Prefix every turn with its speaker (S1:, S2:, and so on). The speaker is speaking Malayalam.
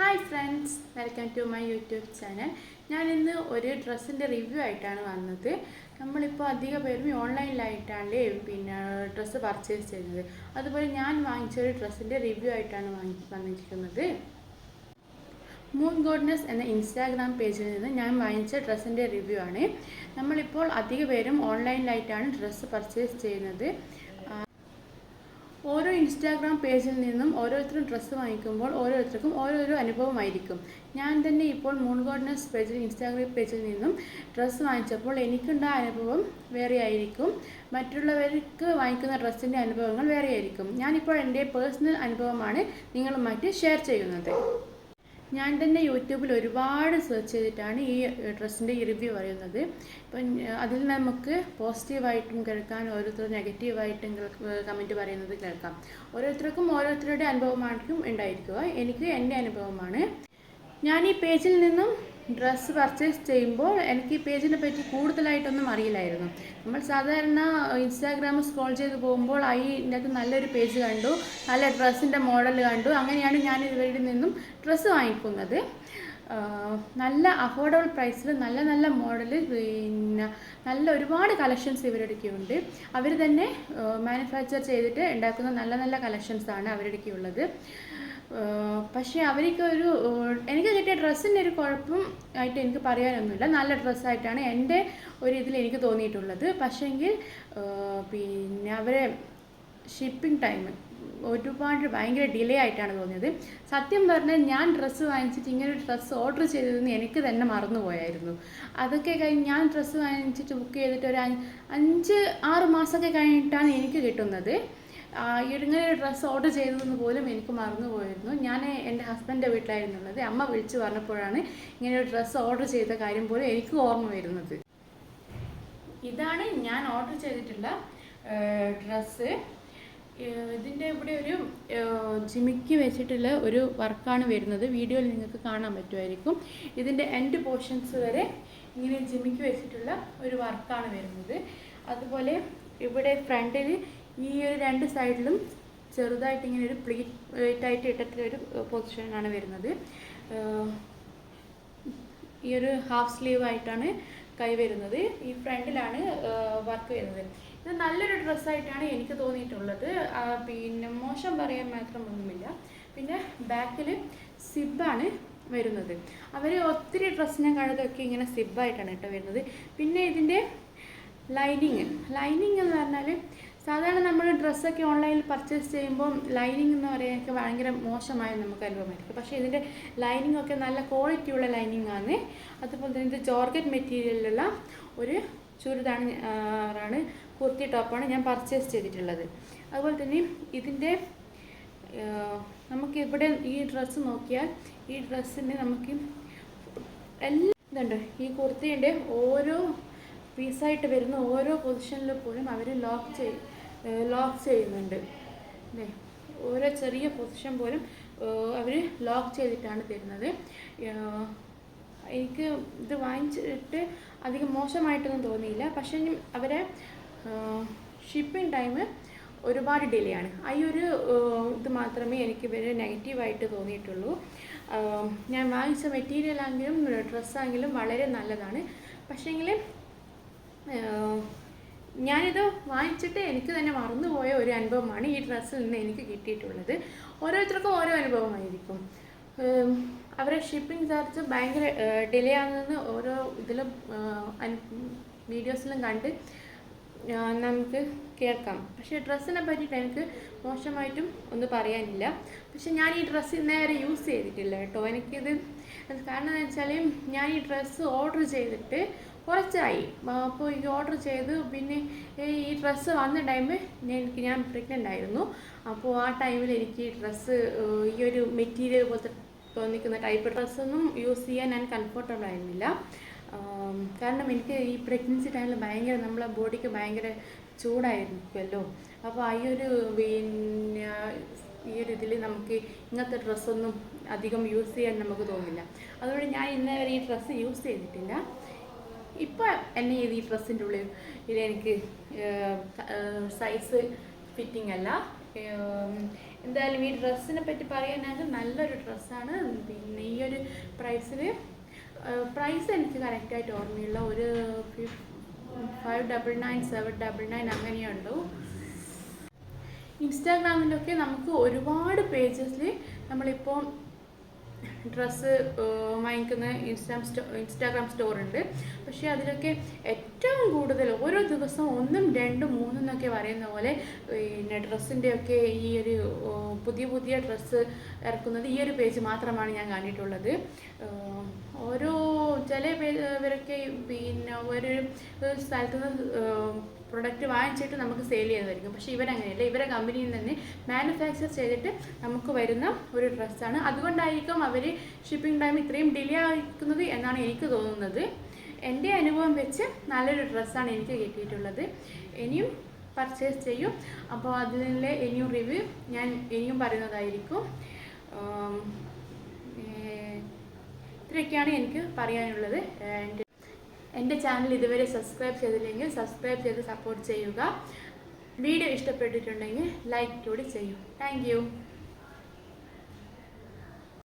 S1: Hi friends welcome to my YouTube channel ഞാൻ ഇന്ന് ഒരു ഡ്രസ്സിന്റെ റിവ്യൂ ആയിട്ടാണ് വന്നത്. നമ്മളിപ്പോൾ അധിക പേരും ഓൺലൈനിലായിട്ടാണ് പിന്നെ ഡ്രസ്സ് പർച്ചേസ് ചെയ്യുന്നത്. അതുപോലെ ഞാൻ വാങ്ങിച്ച ഒരു ഡ്രസ്സിന്റെ റിവ്യൂ ആയിട്ടാണ് വാങ്ങി വന്നിരിക്കുന്നത്. മൂൺ ഗോഡ്നസ് എന്ന ഇൻസ്റ്റാഗ്രാം പേജിൽ നിന്ന് ഞാൻ വാങ്ങിച്ച ഡ്രസ്സിന്റെ റിവ്യൂ ആണ്. നമ്മളിപ്പോൾ അധിക പേരും ഓൺലൈനിലായിട്ടാണ് ഡ്രസ്സ് പർച്ചേസ് ചെയ്യുന്നത്. ഇൻസ്റ്റാഗ്രാം പേജിൽ നിന്നും ഓരോരുത്തരും ഡ്രസ്സ് വാങ്ങിക്കുമ്പോൾ ഓരോരുത്തർക്കും ഓരോരോ അനുഭവമായിരിക്കും. ഞാൻ തന്നെ ഇപ്പോൾ മൂൺ ഗോഡ്നസ് പേജിൽ ഇൻസ്റ്റാഗ്രാം പേജിൽ നിന്നും ഡ്രസ്സ് വാങ്ങിച്ചപ്പോൾ എനിക്കുണ്ടായ അനുഭവം വേറെ ആയിരിക്കും മറ്റുള്ളവർക്ക് വാങ്ങിക്കുന്ന ഡ്രസ്സിന്റെ അനുഭവങ്ങൾ വേറെ ആയിരിക്കും ഞാനിപ്പോൾ എന്റെ പേഴ്സണൽ അനുഭവമാണ് നിങ്ങളുമായിട്ട് ഷെയർ ചെയ്യുന്നത്. ഞാൻ തന്നെ യൂട്യൂബിൽ ഒരുപാട് സെർച്ച് ചെയ്തിട്ടാണ് ഈ ഡ്രസ്സിന്റെ ഈ റിവ്യൂ പറയുന്നത്. ഇപ്പം അതിൽ നമുക്ക് പോസിറ്റീവായിട്ടും കേൾക്കാൻ ഓരോരുത്തർ നെഗറ്റീവായിട്ടും കമന്റ് പറയുന്നത് കേൾക്കാം. ഓരോരുത്തർക്കും ഓരോരുത്തരുടെ അനുഭവമായിരിക്കും ഉണ്ടായിരിക്കുക. എനിക്ക് എന്റെ അനുഭവമാണ്. ഞാൻ ഈ പേജിൽ നിന്നും ഡ്രസ്സ് പർച്ചേസ് ചെയ്യുമ്പോൾ എനിക്ക് ഈ പേജിനെ പറ്റി കൂടുതലായിട്ടൊന്നും അറിയില്ലായിരുന്നു. നമ്മൾ സാധാരണ ഇൻസ്റ്റാഗ്രാം സ്ക്രോൾ ചെയ്ത് പോകുമ്പോൾ അതിന്റെ അകത്ത് നല്ലൊരു പേജ് കണ്ടു നല്ല ഡ്രസ്സിന്റെ മോഡൽ കണ്ടു അങ്ങനെയാണ് ഞാൻ ഇവരിൽ നിന്നും ഡ്രസ്സ് വാങ്ങിക്കുന്നത്. നല്ല അഫോർഡബിൾ പ്രൈസിൽ നല്ല നല്ല മോഡൽ പിന്നെ നല്ല ഒരുപാട് കളക്ഷൻസ് ഇവരുടെയൊക്കെയുണ്ട് അവർ തന്നെ മാനുഫാക്ചർ ചെയ്തിട്ട് ഉണ്ടാക്കുന്ന നല്ല നല്ല കളക്ഷൻസാണ് ഉള്ളത് പക്ഷേ അവർക്ക് ഒരു എനിക്ക് കിട്ടിയ ഡ്രസ്സിന്റെ ഒരു കുഴപ്പം ആയിട്ട് എനിക്ക് പറയാനൊന്നുമില്ല. നല്ല ഡ്രസ്സായിട്ടാണ് എന്റെ ഒരു ഇതിൽ എനിക്ക് തോന്നിയിട്ടുള്ളത്. പക്ഷേങ്കിൽ പിന്നെ അവരെ ഷിപ്പിംഗ് ടൈം ഒരുപാട് ഭയങ്കര ഡിലേ ആയിട്ടാണ് തോന്നിയത്. സത്യം പറഞ്ഞാൽ ഞാൻ ഡ്രസ്സ് വാങ്ങിച്ചിട്ട് ഇങ്ങനെ ഒരു ഡ്രസ്സ് ഓർഡർ ചെയ്തതെന്ന് എനിക്ക് തന്നെ മറന്നുപോയായിരുന്നു. അതൊക്കെ കഴിഞ്ഞ് ഞാൻ ഡ്രസ്സ് വാങ്ങിച്ചിട്ട് ബുക്ക് ചെയ്തിട്ട് ഒരു അഞ്ച് ആറ് മാസമൊക്കെ കഴിഞ്ഞിട്ടാണ് എനിക്ക് കിട്ടുന്നത്. ഇങ്ങനെ ഒരു ഡ്രസ്സ് ഓർഡർ ചെയ്തതെന്ന് പോലും എനിക്ക് മറന്നുപോയിരുന്നു. ഞാൻ എന്റെ ഹസ്ബൻഡിന്റെ വീട്ടിലായിരുന്നുള്ളത്. അമ്മ വിളിച്ചു പറഞ്ഞപ്പോഴാണ് ഇങ്ങനെ ഒരു ഡ്രസ്സ് ഓർഡർ ചെയ്ത കാര്യം പോലും എനിക്ക് ഓർമ്മ വരുന്നത്. ഇതാണ് ഞാൻ ഓർഡർ ചെയ്തിട്ടുള്ള ഡ്രസ്സ് ഇതിന്റെ ഇവിടെ ഒരു ജിമിക്ക് വെച്ചിട്ടുള്ള ഒരു വർക്കാണ് വരുന്നത്. വീഡിയോയിൽ നിങ്ങൾക്ക് കാണാൻ പറ്റുമായിരിക്കും. ഇതിന്റെ എൻഡ് പോർഷൻസ് വരെ ഇങ്ങനെ ജിമിക്ക് വെച്ചിട്ടുള്ള ഒരു വർക്കാണ് വരുന്നത്. അതുപോലെ ഇവിടെ ഫ്രണ്ടിൽ ഈ ഒരു രണ്ട് സൈഡിലും ചെറുതായിട്ട് ഇങ്ങനെ ഒരു പ്ലീറ്റ് ആയിട്ട് ഇട്ടിട്ട് ഒരു പൊസിഷനാണ് വരുന്നത്. ഈ ഒരു ഹാഫ് സ്ലീവ് ആയിട്ടാണ് കൈ വരുന്നത്. ഈ ഫ്രണ്ടിലാണ് വർക്ക് വരുന്നത്. ഇത് നല്ലൊരു ഡ്രസ്സായിട്ടാണ് എനിക്ക് തോന്നിയിട്ടുള്ളത്. പിന്നെ മോശം പറയാൻ മാത്രം ഒന്നുമില്ല. പിന്നെ ബാക്കിൽ സിബാണ് വരുന്നത്. അവർ ഒത്തിരി ഡ്രസ്സിനെ കഴുതൊക്കെ ഇങ്ങനെ സിബായിട്ടാണ് കേട്ടോ വരുന്നത്. പിന്നെ ഇതിന്റെ ലൈനിങ് ലൈനിങ് എന്ന് പറഞ്ഞാൽ സാധാരണ നമ്മൾ ഡ്രസ്സൊക്കെ ഓൺലൈനിൽ പർച്ചേസ് ചെയ്യുമ്പോൾ ലൈനിങ് എന്ന് പറയാനൊക്കെ ഭയങ്കര മോശമായ നമുക്ക് അനുഭവമായിരിക്കും. പക്ഷേ ഇതിന്റെ ലൈനിങ് ഒക്കെ നല്ല ക്വാളിറ്റി ഉള്ള ലൈനിങ് ആണ്. അതുപോലെ തന്നെ ഇത് ജോർഗറ്റ് മെറ്റീരിയലിലുള്ള ഒരു ചുരിദാണ് ആണ് കുർത്തി ടോപ്പാണ് ഞാൻ പർച്ചേസ് ചെയ്തിട്ടുള്ളത്. അതുപോലെ തന്നെ ഇതിന്റെ നമുക്ക് ഇവിടെ ഈ ഡ്രസ്സ് നോക്കിയാൽ ഈ ഡ്രസ്സിന് നമുക്ക് എല്ലാം ഇതുണ്ട്. ഈ കുർത്തിന്റെ ഓരോ പീസായിട്ട് വരുന്ന ഓരോ പൊസിഷനിൽ പോലും അവർ ലോക്ക് ചെയ് ലോക്ക് ചെയ്യുന്നുണ്ട്. ഓരോ ചെറിയ പൊസിഷൻ പോലും അവർ ലോക്ക് ചെയ്തിട്ടാണ് തരുന്നത്. എനിക്ക് ഇത് വാങ്ങിച്ചിട്ട് അധികം മോശമായിട്ടൊന്നും തോന്നിയില്ല. പക്ഷേ അവരെ ഷിപ്പിംഗ് ടൈം ഒരുപാട് ഡിലേ ആണ്. ആ ഒരു ഇത് മാത്രമേ എനിക്ക് ഇവരെ നെഗറ്റീവായിട്ട് തോന്നിയിട്ടുള്ളൂ. ഞാൻ വാങ്ങിച്ച മെറ്റീരിയൽ ആണെങ്കിലും ഡ്രസ്സാണെങ്കിലും വളരെ നല്ലതാണ്. പക്ഷേങ്കിൽ ഞാനിത് വാങ്ങിച്ചിട്ട് എനിക്ക് തന്നെ മറന്നുപോയ ഒരു അനുഭവമാണ് ഈ ഡ്രസ്സിൽ നിന്ന് എനിക്ക് കിട്ടിയിട്ടുള്ളത്. ഓരോരുത്തർക്കും ഓരോ അനുഭവമായിരിക്കും. അവരെ ഷിപ്പിംഗ് ചാർജ് ഭയങ്കര ഡിലേ ആകുന്നത് ഓരോ ഇതിലും വീഡിയോസിലും കണ്ട് നമുക്ക് കേൾക്കാം. പക്ഷേ ഡ്രസ്സിനെ പറ്റിയിട്ട് എനിക്ക് മോശമായിട്ടും ഒന്നും പറയാനില്ല. പക്ഷേ ഞാൻ ഈ ഡ്രസ്സ് വരെ യൂസ് ചെയ്തിട്ടില്ല കേട്ടോ. എനിക്കിത് കാരണം എന്ന് വെച്ചാൽ ഞാൻ ഈ ഡ്രസ്സ് ഓർഡർ ചെയ്തിട്ട് കുറച്ചായി. അപ്പോൾ ഈ ഓർഡർ ചെയ്ത് പിന്നെ ഈ ഡ്രസ്സ് വന്ന ടൈമിൽ എനിക്ക് ഞാൻ പ്രഗ്നന്റ് ആയിരുന്നു. അപ്പോൾ ആ ടൈമിൽ എനിക്ക് ഡ്രസ്സ് ഈ ഒരു മെറ്റീരിയൽ പോലത്തെ തോന്നിക്കുന്ന ടൈപ്പ് ഡ്രസ്സൊന്നും യൂസ് ചെയ്യാൻ ഞാൻ കംഫർട്ടബിൾ ആയിരുന്നില്ല. കാരണം എനിക്ക് ഈ പ്രഗ്നൻസി ടൈമിൽ ഭയങ്കര നമ്മളെ ബോഡിക്ക് ഭയങ്കര ചൂടായിരിക്കുമല്ലോ അപ്പോൾ ആ ഒരു പിന്നെ ഈ ഒരു ഇതിൽ നമുക്ക് ഇങ്ങനത്തെ ഡ്രസ്സൊന്നും അധികം യൂസ് ചെയ്യാൻ നമുക്ക് തോന്നില്ല. അതുകൊണ്ട് ഞാൻ ഇന്നേ വരെ ഈ ഡ്രസ്സ് യൂസ് ചെയ്തിട്ടില്ല. ഇപ്പോൾ എന്നെ ഈ ഡ്രസ്സിന്റെ ഉള്ളിൽ ഇത് എനിക്ക് സൈസ് ഫിറ്റിംഗ് അല്ല. എന്തായാലും ഈ ഡ്രസ്സിനെ പറ്റി പറയാനാണെങ്കിൽ നല്ലൊരു ഡ്രസ്സാണ്. പിന്നെ ഈ ഒരു പ്രൈസിൽ പ്രൈസ് എനിക്ക് കറക്റ്റായിട്ട് ഓർമ്മയുള്ള ഒരു five double nine seven double nine അങ്ങനെയുള്ളൂ ഇൻസ്റ്റാഗ്രാമിലൊക്കെ നമുക്ക് ഒരുപാട് പേജസിൽ നമ്മളിപ്പോൾ ഡ്രസ്സ് വാങ്ങിക്കുന്ന ഇൻസ്റ്റാം സ്റ്റോ ഇൻസ്റ്റാഗ്രാം സ്റ്റോർ ഉണ്ട് പക്ഷേ അതിലൊക്കെ ഏറ്റവും കൂടുതൽ ഓരോ ദിവസവും ഒന്നും രണ്ടും മൂന്നും എന്നൊക്കെ പറയുന്ന പോലെ പിന്നെ ഡ്രസ്സിന്റെയൊക്കെ ഈ ഒരു പുതിയ പുതിയ ഡ്രസ്സ് ഇറക്കുന്നത് ഈ ഒരു പേജ് മാത്രമാണ് ഞാൻ കണ്ടിട്ടുള്ളത് ഓരോ ചില പേ- ഇവരൊക്കെ പിന്നെ ഒരു സ്ഥലത്ത് നിന്ന് പ്രൊഡക്റ്റ് വാങ്ങിച്ചിട്ട് നമുക്ക് സെയിൽ ചെയ്യുന്നതായിരിക്കും പക്ഷേ ഇവരങ്ങനെയല്ല. ഇവരെ കമ്പനിയിൽ തന്നെ മാനുഫാക്ചർ ചെയ്തിട്ട് നമുക്ക് വരുന്ന ഒരു ഡ്രസ്സാണ് അതുകൊണ്ടായിരിക്കും അവർ ഷിപ്പിംഗ് ടൈം ഇത്രയും ഡിലേ ആയിരിക്കുന്നത് എന്നാണ് എനിക്ക് തോന്നുന്നത്. എന്റെ അനുഭവം വെച്ച് നല്ലൊരു ഡ്രസ്സാണ് എനിക്ക് കിട്ടിയിട്ടുള്ളത്. ഇനിയും പർച്ചേസ് ചെയ്യും. അപ്പോൾ അതിലെ ഇനിയും റിവ്യൂ ഞാൻ ഇനിയും പറയുന്നതായിരിക്കും. ഇത്രയൊക്കെയാണ് എനിക്ക് പറയാനുള്ളത്. ആൻഡ് എന്റെ ചാനൽ ഇതുവരെ സബ്സ്ക്രൈബ് ചെയ്തില്ലെങ്കിൽ സബ്സ്ക്രൈബ് ചെയ്ത് സപ്പോർട്ട് ചെയ്യുക. വീഡിയോ ഇഷ്ടപ്പെട്ടിട്ടുണ്ടെങ്കിൽ ലൈക്ക് കൂടി ചെയ്യും. താങ്ക്